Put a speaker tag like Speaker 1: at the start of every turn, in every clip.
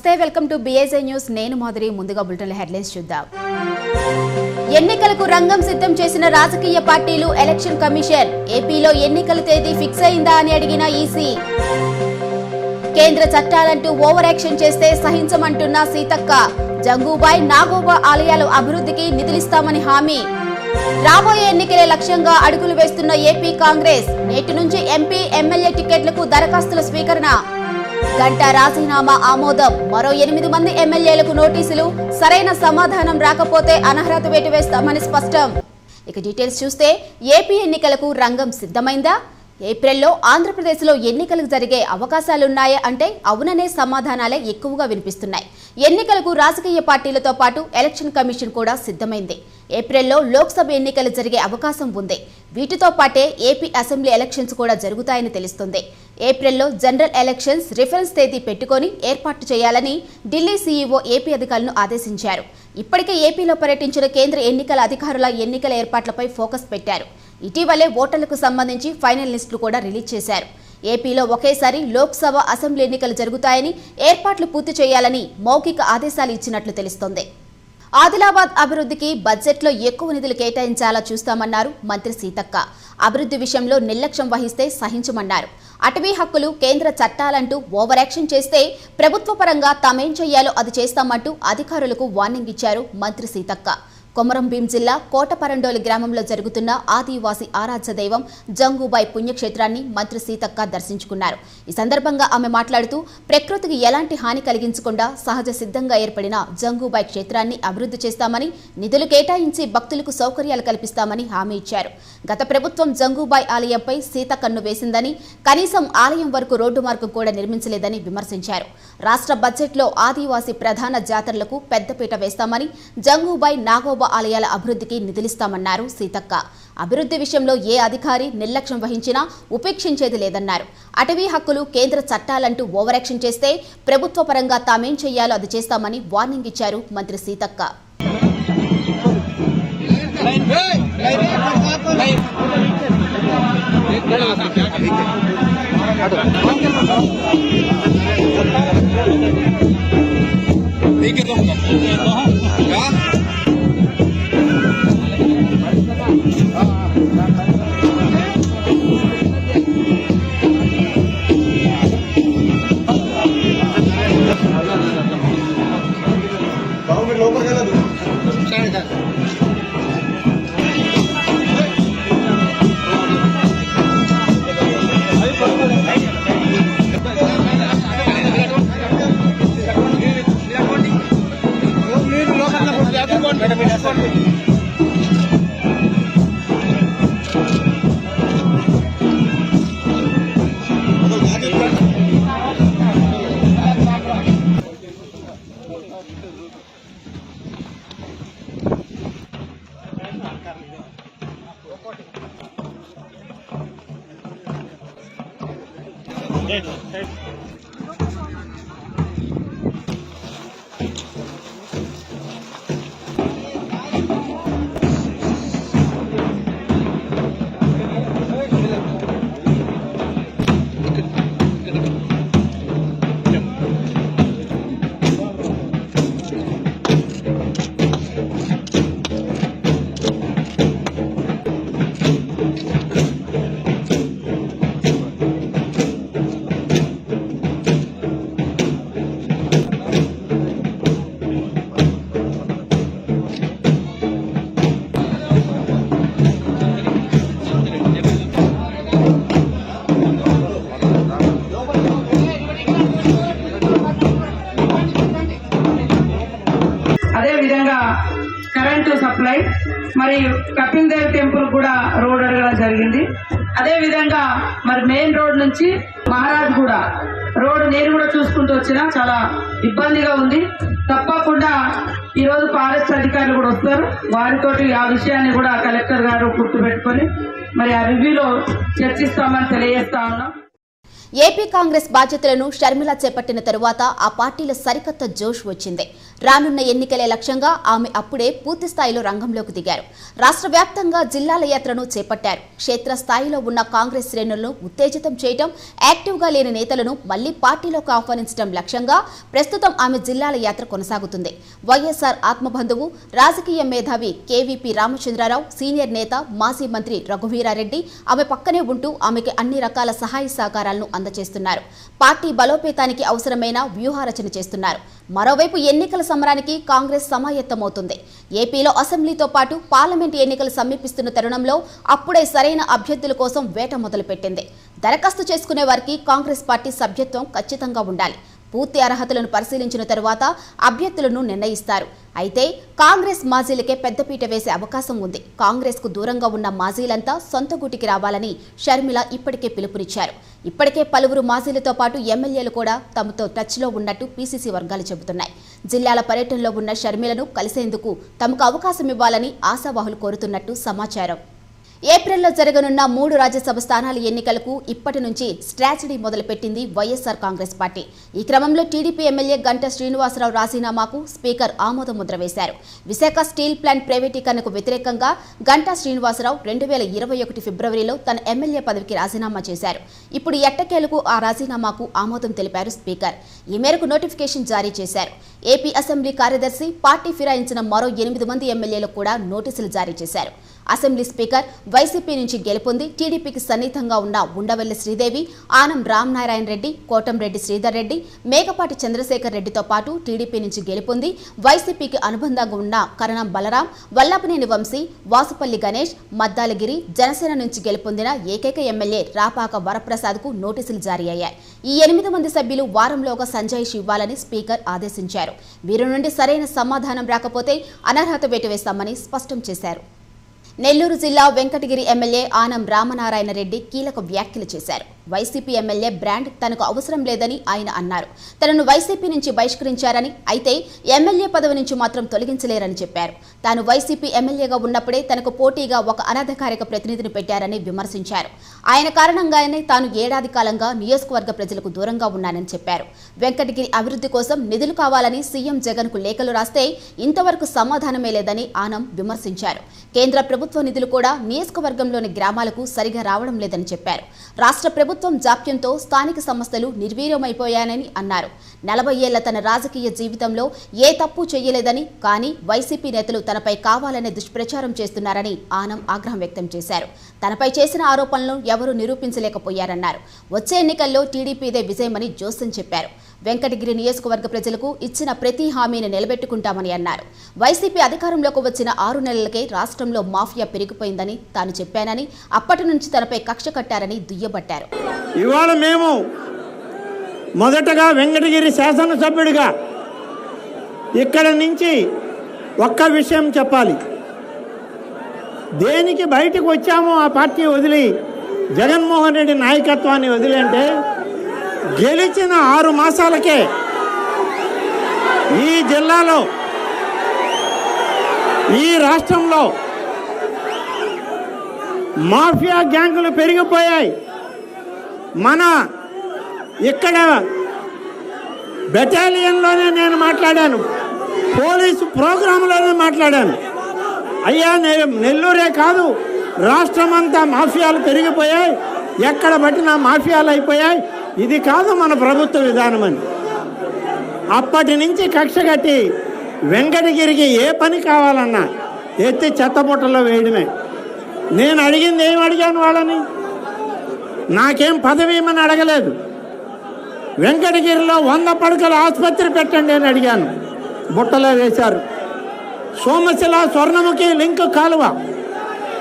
Speaker 1: నమస్తే welcome to BSI news నేను మాధురి ముందుగా బులెటిన్ హెడ్లైన్స్ చూద్దాం. ఎన్నికలకు రంగం సిద్ధం చేసిన రాజకీయ పార్టీలు ఎలక్షన్ కమిషన్. ఏపీలో ఎన్నికల తేదీ ఫిక్స్ అయిందా అని అడిగిన ఈసీ. కేంద్ర చట్టాలంటూ ఓవర్ యాక్షన్ చేస్తే సహించమంటున్న సీతక్క. జంగూబాయ్ నాగోబా ఆలయాల అభివృద్ధికి నిధులిస్తామని హామీ. రాబోయే ఎన్నికలే లక్ష్యంగా అడుగులు వేస్తున్న ఏపీ కాంగ్రెస్. నేటి నుంచి ఎంపీ ఎమ్మెల్యే టికెట్లకు దరఖాస్తుల స్వీకరణ. గంట రాజీనామా ఆమోదం. మరో ఎనిమిది మంది ఎమ్మెల్యేలకు నోటీసులు. సరైన సమాధానం రాకపోతే అనర్హత వేటు వేస్తామని స్పష్టం. ఇక డీటెయిల్స్ చూస్తే ఏపీ ఎన్నికలకు రంగం సిద్ధమైందా? ఏప్రిల్లో ఆంధ్రప్రదేశ్లో ఎన్నికలు జరిగే అవకాశాలున్నాయా అంటే అవుననే సమాధానాలే ఎక్కువగా వినిపిస్తున్నాయి. ఎన్నికలకు రాజకీయ పార్టీలతో పాటు ఎలక్షన్ కమిషన్ కూడా సిద్ధమైంది. ఏప్రిల్లో లోక్సభ ఎన్నికలు జరిగే అవకాశం ఉంది. వీటితో పాటే ఏపీ అసెంబ్లీ ఎలక్షన్స్ కూడా జరుగుతాయని తెలుస్తుంది. ఏప్రిల్లో జనరల్ ఎలక్షన్స్ రిఫరెన్స్ తేదీ పెట్టుకొని ఏర్పాటు చేయాలని ఢిల్లీ సీఈఓ ఏపీ అధికారులను ఆదేశించారు. ఇప్పటికే ఏపీలో పర్యటించిన కేంద్ర ఎన్నికల అధికారుల ఎన్నికల ఏర్పాట్లపై ఫోకస్ పెట్టారు. ఇటీవలే ఓటర్లకు సంబంధించి ఫైనల్ లిస్టులు కూడా రిలీజ్ చేశారు. ఏపీలో ఒకేసారి లోక్సభ అసెంబ్లీ ఎన్నికలు జరుగుతాయని ఏర్పాట్లు పూర్తి చేయాలని మౌఖిక ఆదేశాలు ఇచ్చినట్లు తెలుస్తోంది. ఆదిలాబాద్ అభివృద్ధికి బడ్జెట్లో ఎక్కువ నిధులు కేటాయించాలా చూస్తామన్నారు మంత్రి సీతక్క. అభివృద్ధి విషయంలో నిర్లక్ష్యం వహిస్తే సహించమన్నారు. అటవీ హక్కులు కేంద్ర చట్టాలంటూ ఓవర్ యాక్షన్ చేస్తే ప్రభుత్వ పరంగా తామేం చేయాలో అది చేస్తామంటూ అధికారులకు వార్నింగ్ ఇచ్చారు మంత్రి సీతక్క. కొమరం భీం జిల్లా కోటపరండోలి గ్రామంలో జరుగుతున్న ఆదివాసి ఆరాధ్య దైవం జంగుబాయ్ పుణ్యక్షేత్రాన్ని మంత్రి సీతక్క దర్శించుకున్నారు. ఈ సందర్భంగా ఆమె మాట్లాడుతూ ప్రకృతికి ఎలాంటి హాని కలిగించకుండా సహజ సిద్ధంగా ఏర్పడిన జంగుబాయ్ క్షేత్రాన్ని అభివృద్ధి చేస్తామని నిధులు కేటాయించి భక్తులకు సౌకర్యాలు కల్పిస్తామని హామీ ఇచ్చారు. గత ప్రభుత్వం జంగుబాయ్ ఆలయంపై సీతకన్ను వేసిందని కనీసం ఆలయం వరకు రోడ్డు మార్గం కూడా నిర్మించలేదని విమర్శించారు. రాష్ట్ర బడ్జెట్లో ఆదివాసీ ప్రధాన జాతరలకు పెద్దపీట వేస్తామని జంగూబాయ్ నాగోబా ఆలయాల అభివృద్ధికి నిధులిస్తామన్నారు సీతక్క. అభివృద్ధి విషయంలో ఏ అధికారి నిర్లక్ష్యం వహించినా ఉపేక్షించేది లేదన్నారు. అటవీ హక్కులు కేంద్ర చట్టాలంటూ ఓవరాక్షన్ చేస్తే ప్రభుత్వ పరంగా తామేం చేయాలో అది చేస్తామని వార్నింగ్ ఇచ్చారు మంత్రి సీతక్క.
Speaker 2: గవర్నమెంట్
Speaker 3: అదే జరిగింది. అదే విధంగా మరి మెయిన్ రోడ్ నుంచి మహారాజ్ కూడా రోడ్ నేను కూడా చూసుకుంటూ వచ్చినా చాలా ఇబ్బందిగా ఉంది. తప్పకుండా ఈ రోజు ఫారెస్ట్ అధికారులు కూడా వస్తారు. వారితోటి ఆ విషయాన్ని కూడా కలెక్టర్ గారు గుర్తుపెట్టుకొని మరి ఆ రివ్యూలో చర్చిస్తామని తెలియజేస్తా ఉన్నాం.
Speaker 1: ఏపీ కాంగ్రెస్ బాధ్యతలను షర్మిల చేపట్టిన తరువాత ఆ పార్టీలో సరికొత్త జోష్ వచ్చింది. రానున్న ఎన్నికలే లక్ష్యంగా ఆమె అప్పుడే పూర్తి స్థాయిలో రంగంలోకి దిగారు. రాష్ట్ర వ్యాప్తంగా జిల్లాల యాత్రను చేపట్టారు. క్షేత్రస్థాయిలో ఉన్న కాంగ్రెస్ శ్రేణులను ఉత్తేజితం చేయడం యాక్టివ్గా లేని నేతలను మళ్ళీ పార్టీలోకి ఆహ్వానించడం లక్ష్యంగా ప్రస్తుతం ఆమె జిల్లాల యాత్ర కొనసాగుతుంది. వైఎస్ఆర్ ఆత్మబంధువు రాజకీయ మేధావి కేవీపీ రామచంద్రరావు సీనియర్ నేత మాజీ మంత్రి రఘువీరారెడ్డి ఆమె పక్కనే ఉంటూ ఆమెకి అన్ని రకాల సహాయ సహకారాలను అందజేస్తున్నారు. పార్టీ బలోపేతానికి అవసరమైన వ్యూహారచన చేస్తున్నారు. మరోవైపు ఎన్నికల సమరానికి కాంగ్రెస్ సమాయత్తమవుతుంది. ఏపీలో అసెంబ్లీతో పాటు పార్లమెంట్ ఎన్నికలు సమీపిస్తున్న తరుణంలో అప్పుడే సరైన అభ్యర్థుల కోసం వేట మొదలుపెట్టింది. దరఖాస్తు చేసుకునే వారికి కాంగ్రెస్ పార్టీ సభ్యత్వం ఖచ్చితంగా ఉండాలి. పూర్తి అర్హతలను పరిశీలించిన తరువాత అభ్యర్థులను నిర్ణయిస్తారు. అయితే కాంగ్రెస్ మాజీలకే పెద్దపీట వేసే అవకాశం ఉంది. కాంగ్రెస్కు దూరంగా ఉన్న మాజీలంతా సొంత గుటికి రావాలని షర్మిల ఇప్పటికే పిలుపునిచ్చారు. ఇప్పటికే పలువురు మాజీలతో పాటు ఎమ్మెల్యేలు కూడా తమతో టచ్లో ఉన్నట్టు పీసీసీ వర్గాలు చెబుతున్నాయి. జిల్లాల పర్యటనలో ఉన్న షర్మిలను కలిసేందుకు తమకు అవకాశం ఇవ్వాలని ఆశావాహులు కోరుతున్నట్టు సమాచారం. ఏప్రిల్లో జరగనున్న మూడు రాజ్యసభ స్థానాల ఎన్నికలకు ఇప్పటి నుంచి స్ట్రాటజీ మొదలుపెట్టింది వైఎస్ఆర్ కాంగ్రెస్ పార్టీ. ఈ క్రమంలో టీడీపీ ఎమ్మెల్యే గంటా శ్రీనివాసరావు రాజీనామాకు స్పీకర్ ఆమోద ముద్ర వేశారు విశాఖ స్టీల్ ప్లాంట్ ప్రైవేటీకరణకు వ్యతిరేకంగా గంటా శ్రీనివాసరావు రెండు వేల ఇరవై ఒకటి ఫిబ్రవరిలో తన ఎమ్మెల్యే పదవికి రాజీనామా చేశారు. ఇప్పుడు ఎట్టకేలకు ఆ రాజీనామాకు ఆమోదం తెలిపారు స్పీకర్. ఈ మేరకు నోటిఫికేషన్ జారీ చేశారు. ఏపీ అసెంబ్లీ కార్యదర్శి పార్టీ ఫిరాయించిన మరో ఎనిమిది మంది ఎమ్మెల్యేలకు కూడా నోటీసులు జారీ చేశారు. అసెంబ్లీ స్పీకర్ వైసీపీ నుంచి గెలుపొంది టీడీపీకి సన్నిహితంగా ఉన్న ఉండవల్లి శ్రీదేవి ఆనం రామనారాయణ రెడ్డి కోటంరెడ్డి శ్రీధర్ రెడ్డి మేకపాటి చంద్రశేఖర్ రెడ్డితో పాటు టీడీపీ నుంచి గెలుపొంది వైసీపీకి అనుబంధంగా ఉన్న కరణం బలరాం వల్లభనేని వంశీ వాసుపల్లి గణేష్ మద్దాలగిరి జనసేన నుంచి గెలుపొందిన ఏకైక ఎమ్మెల్యే రాపాక వరప్రసాద్కు నోటీసులు జారీ అయ్యాయి. ఈ ఎనిమిది మంది సభ్యులు వారంలోగా సంజాయిషి ఇవ్వాలని స్పీకర్ ఆదేశించారు. వీరి నుండి సరైన సమాధానం రాకపోతే అనర్హత వేటు వేస్తామని స్పష్టం చేశారు. నెల్లూరు జిల్లా వెంకటగిరి ఎమ్మెల్యే ఆనం రామనారాయణ రెడ్డి కీలక వ్యాఖ్యలు చేశారు. వైసీపీ ఎమ్మెల్యే బ్రాండ్ తనకు అవసరం లేదని ఆయన అన్నారు. తనను వైసీపీ నుంచి బహిష్కరించారని అయితే ఎమ్మెల్యే పదవి నుంచి మాత్రం తొలగించలేరని చెప్పారు. తాను వైసీపీ ఎమ్మెల్యేగా ఉన్నప్పుడే తనకు పోటీగా ఒక అనధికారిక ప్రతినిధిని పెట్టారని విమర్శించారు. ఆయన కారణంగానే తాను ఏడాది కాలంగా నియోజకవర్గ ప్రజలకు దూరంగా ఉన్నానని చెప్పారు. వెంకటగిరి అభివృద్ధి కోసం నిధులు కావాలని సీఎం జగన్కు లేఖలు రాస్తే ఇంతవరకు సమాధానమే లేదని ఆనం విమర్శించారు. కేంద్ర ప్రభుత్వ నిధులు కూడా నియోజకవర్గంలోని గ్రామాలకు సరిగా రావడం లేదని చెప్పారు. రాష్ట్ర ప్రభుత్వం జాప్యంతో స్థానిక సంస్థలు నిర్వీర్యమైపోయానని అన్నారు. నలభై ఏళ్ళ తన రాజకీయ జీవితంలో ఏ తప్పు చేయలేదని కానీ వైసీపీ నేతలు తనపై కావాలనే దుష్ప్రచారం చేస్తున్నారని ఆనం ఆగ్రహం వ్యక్తం చేశారు. తనపై చేసిన ఆరోపణలను ఎవరూ నిరూపించలేకపోయారన్నారు. వచ్చే ఎన్నికల్లో టీడీపీదే విజయమని జోసన్ చెప్పారు. వెంకటగిరి నియోజకవర్గ ప్రజలకు ఇచ్చిన ప్రతి హామీని నిలబెట్టుకుంటామని అన్నారు. వైసీపీ అధికారంలోకి వచ్చిన ఆరు నెలలకే రాష్ట్రంలో మాఫియా పెరిగిపోయిందని తాను చెప్పానని అప్పటి నుంచి తనపై కక్ష కట్టారని దుయ్యబట్టారు.
Speaker 4: ఇవాళ మేము మొదటగా వెంకటగిరి శాసనసభ్యుడిగా ఇక్కడ నుంచి ఒక్క విషయం చెప్పాలి. దేనికి బయటకు వచ్చామో ఆ పార్టీ వదిలి జగన్మోహన్ రెడ్డి నాయకత్వాన్ని వదిలి అంటే గెలిచిన ఆరు మాసాలకే ఈ జిల్లాలో ఈ రాష్ట్రంలో మాఫియా గ్యాంగులు పెరిగిపోయాయి. మన ఇక్కడ బెటాలియన్లోనే నేను మాట్లాడాను పోలీసు ప్రోగ్రాంలోనే మాట్లాడాను. అయ్యా నెల్లూరే కాదు రాష్ట్రం అంతా మాఫియాలు పెరిగిపోయాయి ఎక్కడ పట్టినా మాఫియాలు అయిపోయాయి. ఇది కాదు మన ప్రభుత్వ విధానం అని. అప్పటి నుంచి కక్ష కట్టి వెంకటగిరికి ఏ పని కావాలన్నా ఎత్తి చెత్తబుట్టలో వేయడమే. నేను అడిగింది ఏం అడిగాను వాళ్ళని? నాకేం పదవి ఏమని అడగలేదు. వెంకటగిరిలో వంద పడకల ఆసుపత్రి పెట్టండి అని అడిగాను. బుట్టలో వేశారు. సోమశిల స్వర్ణముఖి లింక్ కాలువ.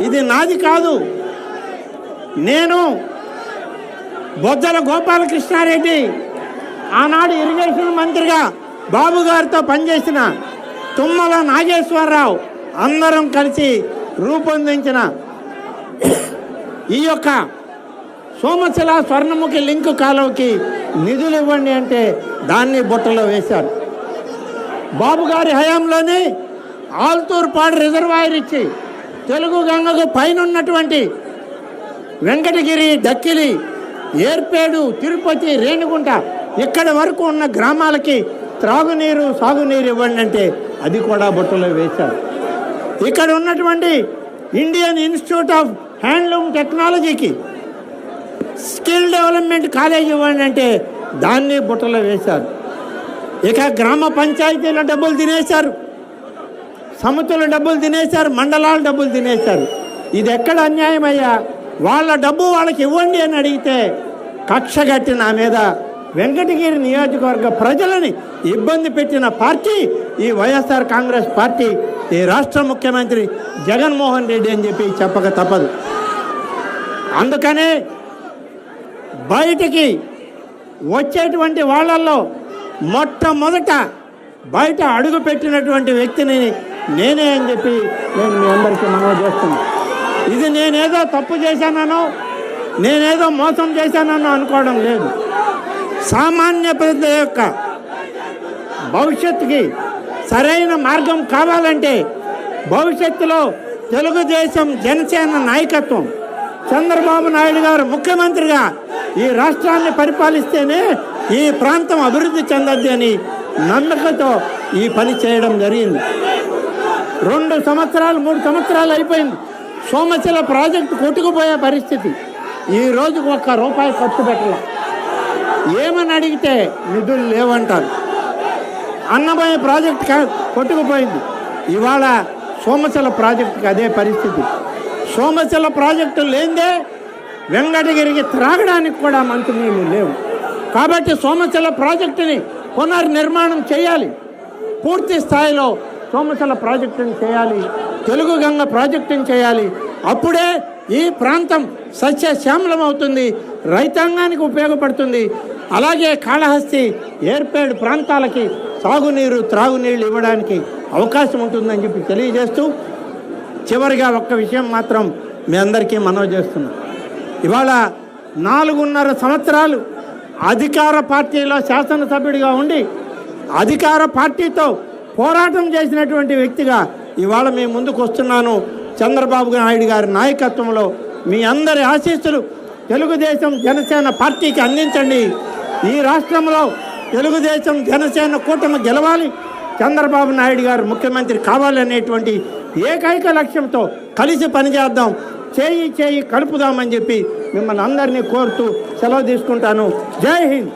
Speaker 4: ఇది నాది కాదు. నేను బొజ్జల గోపాలకృష్ణారెడ్డి ఆనాడు ఇరిగేషన్ మంత్రిగా బాబు గారితో పనిచేసిన తుమ్మల నాగేశ్వరరావు అందరం కలిసి రూపొందించిన ఈ యొక్క సోమశిల స్వర్ణముఖి లింకు కాలువకి నిధులు ఇవ్వండి అంటే దాన్ని బుట్టలో వేశారు. బాబు గారి హయాంలోనే ఆల్తూర్పాడు రిజర్వాయర్ ఇచ్చి తెలుగు గంగకు పైన ఉన్నటువంటి వెంకటగిరి డక్కిలి ఏర్పేడు తిరుపతి రేణుగుంట. ఇక్కడ వరకు ఉన్న గ్రామాలకి త్రాగునీరు సాగునీరు ఇవ్వండి అంటే అది కూడా బుట్టలో వేశారు. ఇక్కడ ఉన్నటువంటి ఇండియన్ ఇన్స్టిట్యూట్ ఆఫ్ హ్యాండ్లూమ్ టెక్నాలజీకి స్కిల్ డెవలప్మెంట్ కాలేజ్ ఇవ్వండి అంటే దాన్ని బుట్టలో వేశారు. ఇక గ్రామ పంచాయతీల డబ్బులు తినేశారు. సమితుల డబ్బులు తినేశారు. మండలాల డబ్బులు తినేశారు. ఇది ఎక్కడ అన్యాయమయ్యా? వాళ్ళ డబ్బు వాళ్ళకి ఇవ్వండి అని అడిగితే కక్ష కట్టి నా మీద వెంకటగిరి నియోజకవర్గ ప్రజలని ఇబ్బంది పెట్టిన పార్టీ ఈ వైఎస్ఆర్ కాంగ్రెస్ పార్టీ ఈ రాష్ట్ర ముఖ్యమంత్రి జగన్మోహన్ రెడ్డి అని చెప్పి చెప్పక తప్పదు. అందుకనే బయటికి వచ్చేటువంటి వాళ్ళల్లో మొట్టమొదట బయట అడుగు పెట్టినటువంటి వ్యక్తిని నేనే అని చెప్పి నేను మీ అందరికీ మనవి చేస్తున్నాను. ఇది నేనేదో తప్పు చేశానో నేనేదో మోసం చేశానో అనుకోవడం లేదు. సామాన్య ప్రజల యొక్క భవిష్యత్తుకి సరైన మార్గం కావాలంటే భవిష్యత్తులో తెలుగుదేశం జనసేన నాయకత్వం చంద్రబాబు నాయుడు గారు ముఖ్యమంత్రిగా ఈ రాష్ట్రాన్ని పరిపాలిస్తేనే ఈ ప్రాంతం అభివృద్ధి చెందద్ది అని నమ్మకంతో ఈ పని చేయడం జరిగింది. రెండు సంవత్సరాలు మూడు సంవత్సరాలు అయిపోయింది. సోమశిల ప్రాజెక్టు కొట్టుకుపోయే పరిస్థితి. ఈ రోజుకు ఒక్క రూపాయి ఖర్చు పెట్టలే. ఏమని అడిగితే నిధులు లేవంటారు. అన్నమయ్య ప్రాజెక్ట్ కొట్టుకుపోయింది. ఇవాళ సోమశిల ప్రాజెక్టుకి అదే పరిస్థితి. సోమశిల ప్రాజెక్టు లేదే వెంకటగిరికి త్రాగడానికి కూడా మంచినీళ్ళు లేవు. కాబట్టి సోమశిల ప్రాజెక్టుని పునర్నిర్మాణం చేయాలి. పూర్తి స్థాయిలో సోమశిల ప్రాజెక్టుని చేయాలి. తెలుగు గంగ ప్రాజెక్టును చేయాలి. అప్పుడే ఈ ప్రాంతం సస్యశ్యామలం అవుతుంది రైతాంగానికి ఉపయోగపడుతుంది. అలాగే కాళహస్తి ఏర్పేడు ప్రాంతాలకి సాగునీరు త్రాగునీళ్ళు ఇవ్వడానికి అవకాశం ఉంటుందని చెప్పి తెలియజేస్తూ చివరిగా ఒక్క విషయం మాత్రం మీ అందరికీ మనవి చేస్తున్నాం. ఇవాళ నాలుగున్నర సంవత్సరాలు అధికార పార్టీలో శాసనసభ్యుడిగా ఉండి అధికార పార్టీతో పోరాటం చేసినటువంటి వ్యక్తిగా ఇవాళ మీ ముందుకు వస్తున్నాను చంద్రబాబు నాయుడు గారి నాయకత్వంలో. మీ అందరి ఆశీస్సులు తెలుగుదేశం జనసేన పార్టీకి అందించండి. ఈ రాష్ట్రంలో తెలుగుదేశం జనసేన కూటమి గెలవాలి చంద్రబాబు నాయుడు గారు ముఖ్యమంత్రి కావాలనేటువంటి ఏకైక లక్ష్యంతో కలిసి పనిచేద్దాం. చేయి చేయి కలుపుదామని చెప్పి మిమ్మల్ని అందరినీ కోరుతూ సెలవు తీసుకుంటాను. జై హింద్.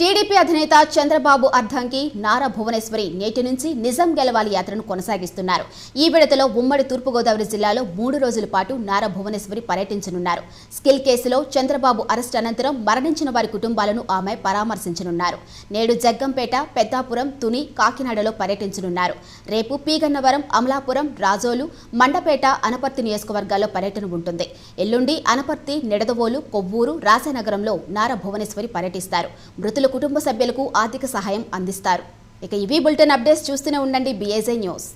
Speaker 1: టీడీపీ అధినేత చంద్రబాబు అర్ధంకి నారా భువనేశ్వరి నేటి నుంచి నిజం గెలవాలి యాత్రను కొనసాగిస్తున్నారు. ఈ విడతలో ఉమ్మడి తూర్పుగోదావరి జిల్లాలో మూడు రోజుల పాటు నారా భువనేశ్వరి పర్యటించనున్నారు. స్కిల్ కేసులో చంద్రబాబు అరెస్ట్ అనంతరం మరణించిన వారి కుటుంబాలను ఆమె పరామర్శించనున్నారు. నేడు జగ్గంపేట పెద్దాపురం తుని కాకినాడలో పర్యటించనున్నారు. రేపు పీగన్నవరం అమలాపురం రాజోలు మండపేట అనపర్తి నియోజకవర్గాల్లో పర్యటన ఉంటుంది. ఎల్లుండి అనపర్తి నిడదవోలు కొవ్వూరు రాజానగరంలో నారా భువనేశ్వరి పర్యటిస్తారు. మృతులు కుటుంబ సభ్యులకు ఆర్థిక సహాయం అందిస్తారు. ఇక ఇవి బులెటిన్ అప్డేట్స్ చూస్తూనే ఉండండి బీఏజే న్యూస్